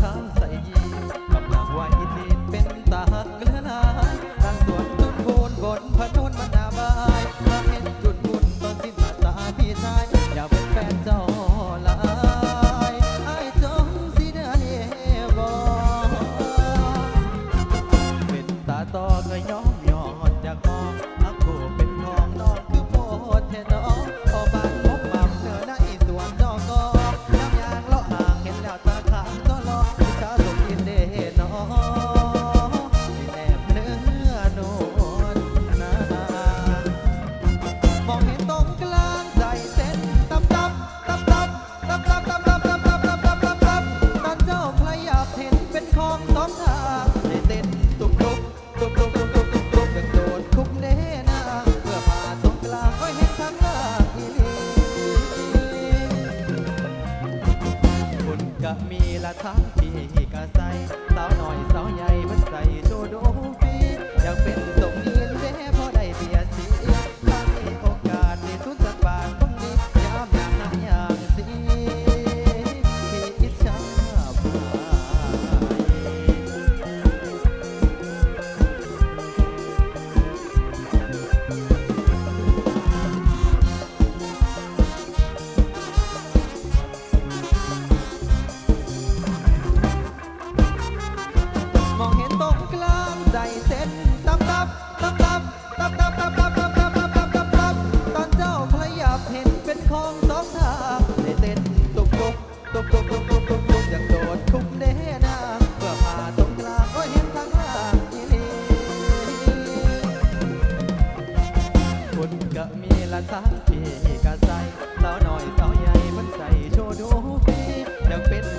ข้างใส่ยีกำลังไหวที่เป็นตาหักเลือหลายทางสวนต้นโคนบนพนุนมันนาบายมาเห็นจุดบุญตอนสิ้นมาตาพี่ชาย อย่าเป็นแฟนเจ้าลายไอ้จงสิได้บ่เป็นตาต่อก็ยอมยอดจากมองอักโคเป็นของนอนคือโพดแท้น้อ คัหลักอีลีคนก็มีละทั้งที่ก็ใส่สาวหน่อยสาวใหญ่มานใส่โดโดฟีอยากเป็นสม นี่ละสามพี่กะใส่สาหน่อยเสาใหญ่มันใส่โชว์ดูฟีดังเป็น